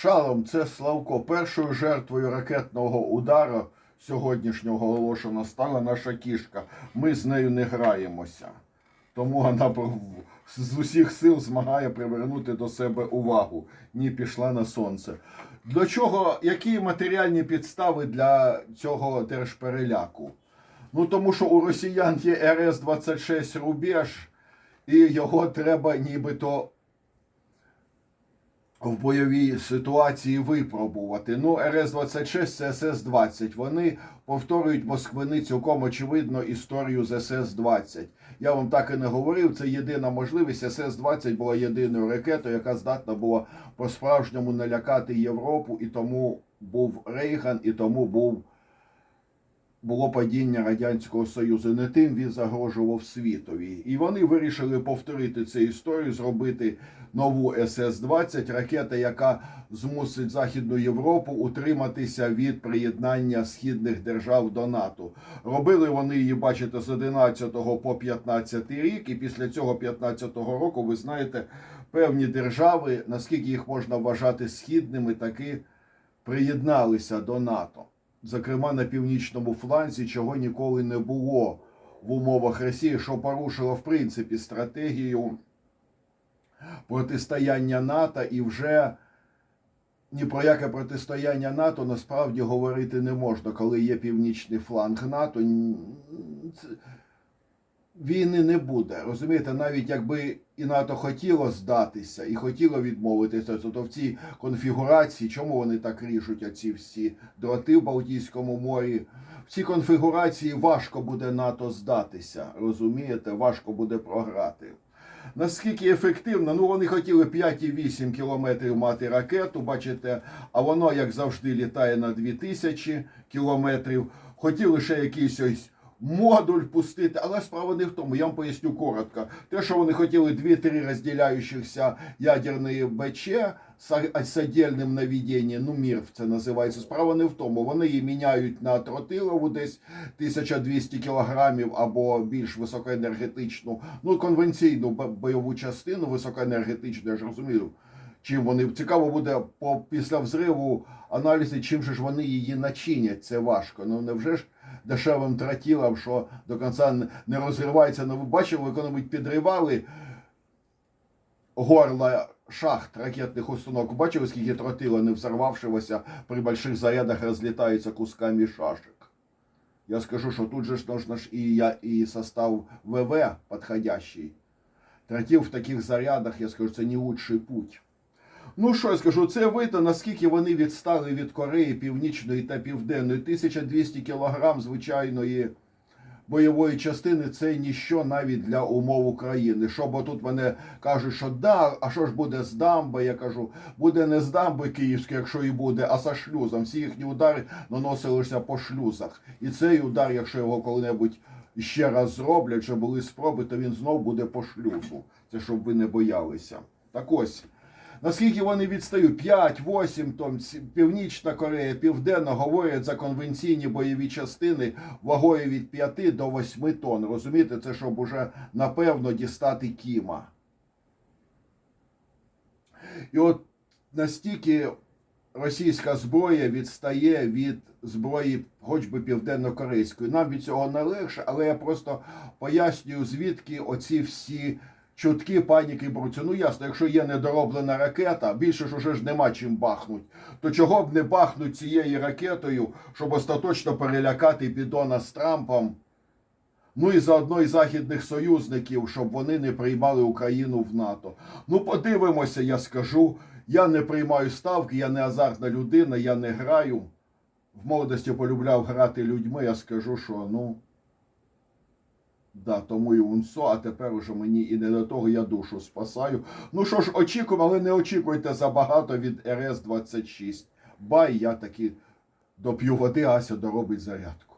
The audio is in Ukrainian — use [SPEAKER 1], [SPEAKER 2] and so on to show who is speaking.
[SPEAKER 1] Шалом, це Славко. Першою жертвою ракетного удару сьогоднішнього оголошено стала наша кішка. Ми з нею не граємося. Тому вона з усіх сил змагає привернути до себе увагу. Ні, пішла на сонце. До чого, які матеріальні підстави для цього держпереляку? Ну тому що у росіян є РС-26 Рубеж, і його треба нібито в бойовій ситуації випробувати. Ну, РС-26 це СС-20. Вони повторюють москвини цілком очевидно історію з СС-20. Я вам так і не говорив. Це єдина можливість. СС-20 була єдиною ракетою, яка здатна була по-справжньому налякати Європу, і тому був Рейган, і тому був. Було падіння Радянського Союзу. Не тим він загрожував світові. І вони вирішили повторити цю історію, зробити нову СС-20, ракета, яка змусить Західну Європу утриматися від приєднання східних держав до НАТО. Робили вони її, бачите, з 11 по 15 рік, і після цього 15 року, ви знаєте, певні держави, наскільки їх можна вважати східними, таки приєдналися до НАТО. Зокрема, на північному фланзі, чого ніколи не було в умовах Росії, що порушило в принципі стратегію протистояння НАТО, і вже ні про яке протистояння НАТО насправді говорити не можна, коли є північний фланг НАТО. Війни не буде. Розумієте, навіть якби і НАТО хотіло здатися і хотіло відмовитися, то в цій конфігурації, чому вони так ріжуть оці всі дроти в Балтійському морі? В цій конфігурації важко буде НАТО здатися. Розумієте, важко буде програти. Наскільки ефективно, ну вони хотіли 5,8 кілометрів мати ракету, бачите, а воно, як завжди, літає на 2000 кілометрів. Хотіли ще якийсь ось модуль пустити, але справа не в тому. Я вам поясню коротко. Те, що вони хотіли 2-3 розділяючихся ядерні БЧ з отдельним наведенням, ну МІРВ це називається. Справа не в тому. Вони її міняють на тротилову десь 1200 кілограмів або більш високоенергетичну, ну конвенційну бо- бойову частину високоенергетичну, я ж розумію. Чим вони цікаво буде по після взриву аналізи, чим же ж вони її начинять. Це важко. Ну невже ж дешевим тротілом, що до кінця не- розривається. Ну ви бачили, коли-небудь підривали горла шахт ракетних установок. Бачили, скільки тротила, не взорвавшогося при больших зарядах розлітаються кусками шашек. Я скажу, що тут же нужно ж і, я, і состав ВВ подходящий. Тротил в таких зарядах, я скажу, це не лучший путь. Ну що я скажу, це видно, наскільки вони відстали від Кореї Північної та Південної. 1200 кілограм звичайної бойової частини це ніщо навіть для умов України. Що бо тут мене кажуть, що да, а що ж буде з дамби? Я кажу, буде не з дамби київської, якщо і буде, а за шлюзом. Всі їхні удари наносилися по шлюзах. І цей удар, якщо його коли-небудь ще раз зроблять, що були спроби, то він знов буде по шлюзу. Це щоб ви не боялися. Так ось. Наскільки вони відстають? 5, 8 тонн, Північна Корея, Південна говорять за конвенційні бойові частини вагою від 5 до 8 тонн. Розумієте, це щоб уже напевно дістати Кіма. І от настільки російська зброя відстає від зброї, хоч би південно-корейської. Нам від цього не легше, але я просто пояснюю, звідки оці всі чутки паніки бруться. Ну ясно, якщо є недороблена ракета, більше ж уже ж нема чим бахнуть. То чого б не бахнуть цією ракетою, щоб остаточно перелякати бідона з Трампом? Ну і заодно і західних союзників, щоб вони не приймали Україну в НАТО. Ну, подивимося, я скажу. Я не приймаю ставки, я не азартна людина, я не граю. В молодості полюбляв грати людьми, я скажу, що ну. Да, тому і унсо, а тепер уже мені і не до того я душу спасаю. Ну що ж, очікували, не очікуйте забагато від РС-26. Бай, я таки доп'ю води, Ася доробить зарядку.